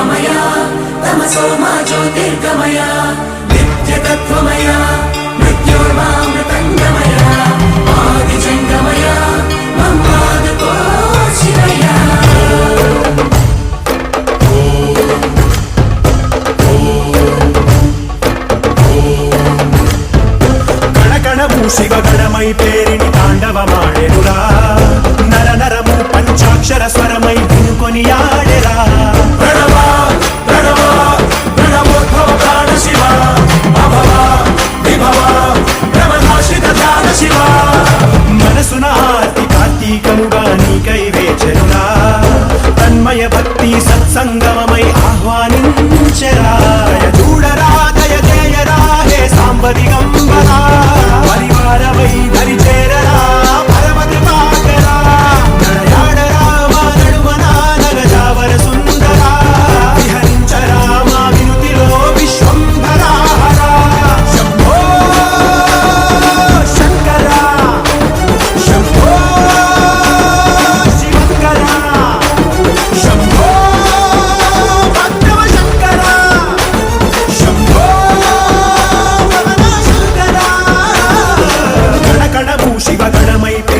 రూపమయ తమసో మా జ్యోతిర్గమయ నిత్యతత్వమయ మృత్యోర్మామృతంగమయ ఆదిజంగమయ మమ్మాదుకోశిరయ పేరిని తాండవమాడెనురా నర నరము పంచాక్షర స్వరమై వినుకొని ఆడెరా. శివగణమైతే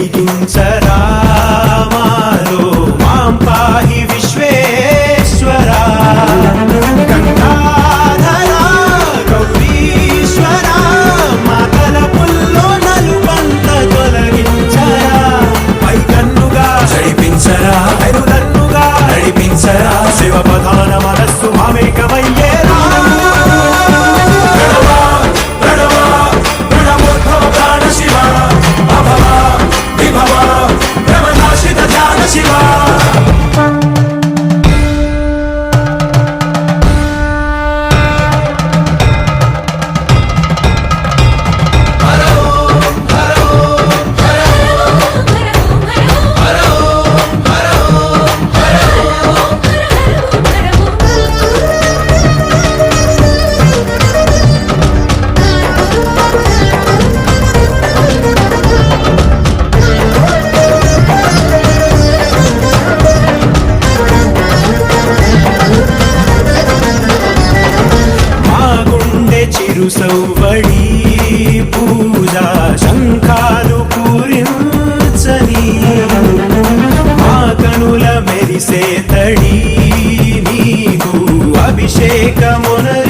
వెలిగించరా మాలో మాం పాహి విశ్వేశ్వరా. నడిపించరా. శివ ప్రధాన మనస్సు మామె 希望。కురిసే తడి నీకు అభిషేకమునరి